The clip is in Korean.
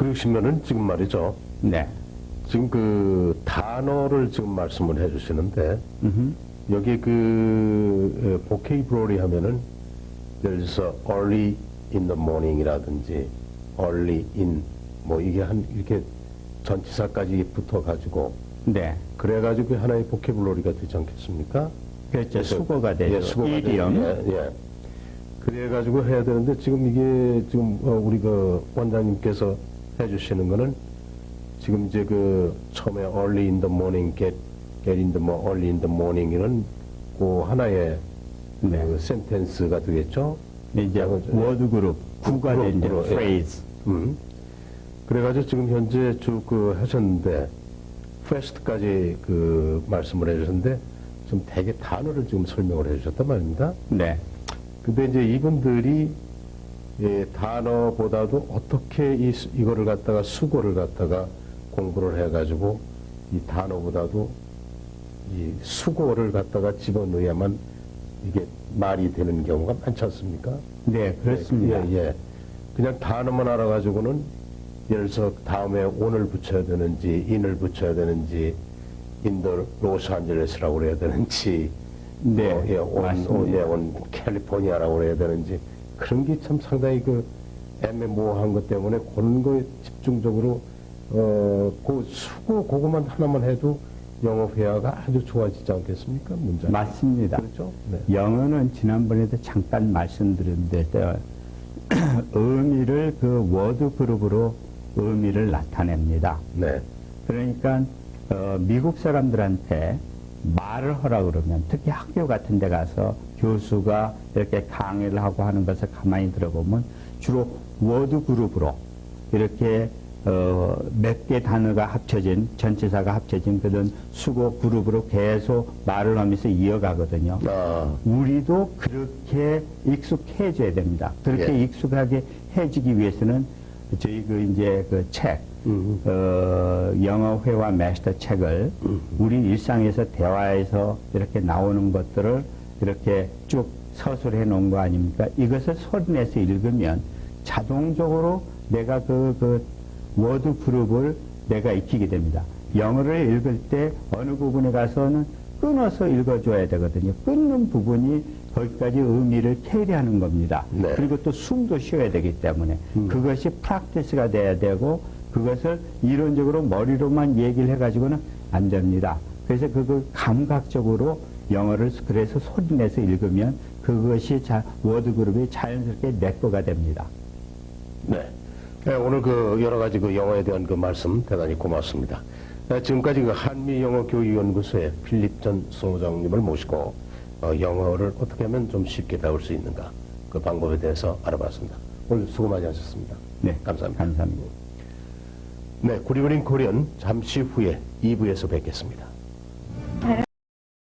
그러시면은 지금 말이죠. 네. 지금 그 단어를 지금 말씀을 해주시는데 음흠. 여기 그 보케이브러리 하면은 예를 들어서 early in the morning이라든지 early in 뭐 이게 한 이렇게 전치사까지 붙어 가지고 네. 그래 가지고 하나의 보케이블러리가 되지 않겠습니까? 그렇죠. 수고가 되죠. 예, 이디엄. 되죠. 예, 예. 그래 가지고 해야 되는데 지금 이게 지금 어, 우리 그 원장님께서 해주시는 거는 지금 이제 그 처음에 early in the morning get get in the mo- early in the morning 이런 그 하나의 네. 그 센텐스가 되겠죠. 이제 그죠. 워드 그룹 이제 그룹으로, 예. 프레이즈. 음. 그래가지고 지금 현재 쭉 그 하셨는데 first까지 그 말씀을 해주셨는데 좀 되게 단어를 지금 설명을 해주셨단 말입니다. 네. 근데 이제 이분들이 예, 단어보다도 어떻게 이, 수- 이거를 갖다가 수고를 갖다가 공부를 해가지고 이 단어보다도 이 수고를 갖다가 집어넣어야만 이게 말이 되는 경우가 많지 않습니까? 네, 그렇습니다. 예, 예. 그냥 단어만 알아가지고는 예를 들어서 다음에 온을 붙여야 되는지 인을 붙여야 되는지 인도 로스안젤레스라고 그래야 되는지 네, 어, 예, 온. 온, 예, 온 캘리포니아라고 그래야 되는지 그런 게 참 상당히 그 애매모호한 것 때문에 그런 거에 집중적으로 어, 그 수고 그것만 하나만 해도 영어 회화가 아주 좋아지지 않겠습니까? 문장. 맞습니다. 그렇죠? 네. 영어는 지난번에도 잠깐 말씀드렸는데 의미를 그 워드 그룹으로 의미를 나타냅니다. 네. 그러니까 어, 미국 사람들한테 말을 하라 그러면 특히 학교 같은 데 가서 교수가 이렇게 강의를 하고 하는 것을 가만히 들어보면 주로 워드 그룹으로 이렇게 어, 몇 개 단어가 합쳐진 전체사가 합쳐진 그런 수고 그룹으로 계속 말을 하면서 이어가거든요. 아, 우리도 그렇게 익숙해져야 됩니다. 그렇게 예. 익숙하게 해지기 위해서는 저희 그 이제 그 책, 음. 어, 영어 회화 마스터 책을 우리 일상에서 대화에서 이렇게 나오는 것들을 이렇게 쭉 서술해 놓은 거 아닙니까? 이것을 소리내서 읽으면 자동적으로 내가 그, 그 워드 그룹을 내가 익히게 됩니다. 영어를 읽을 때 어느 부분에 가서는 끊어서 읽어줘야 되거든요. 끊는 부분이 거기까지 의미를 캐리하는 겁니다. 네. 그리고 또 숨도 쉬어야 되기 때문에 그것이 프락티스가 돼야 되고 그것을 이론적으로 머리로만 얘기를 해가지고는 안 됩니다. 그래서 그걸 감각적으로 영어를 그래서 소리내서 읽으면 그것이 자, 워드 그룹이 자연스럽게 내 거가 됩니다. 네. 네, 오늘 그 여러 가지 그 영어에 대한 그 말씀 대단히 고맙습니다. 네, 지금까지 그 한미영어교육연구소의 필립 전 소장님을 모시고 어, 영어를 어떻게 하면 좀 쉽게 배울 수 있는가 그 방법에 대해서 알아봤습니다. 오늘 수고 많이 하셨습니다. 네. 감사합니다. 감사합니다. 네, 구리브링 코리언 잠시 후에 2부에서 뵙겠습니다.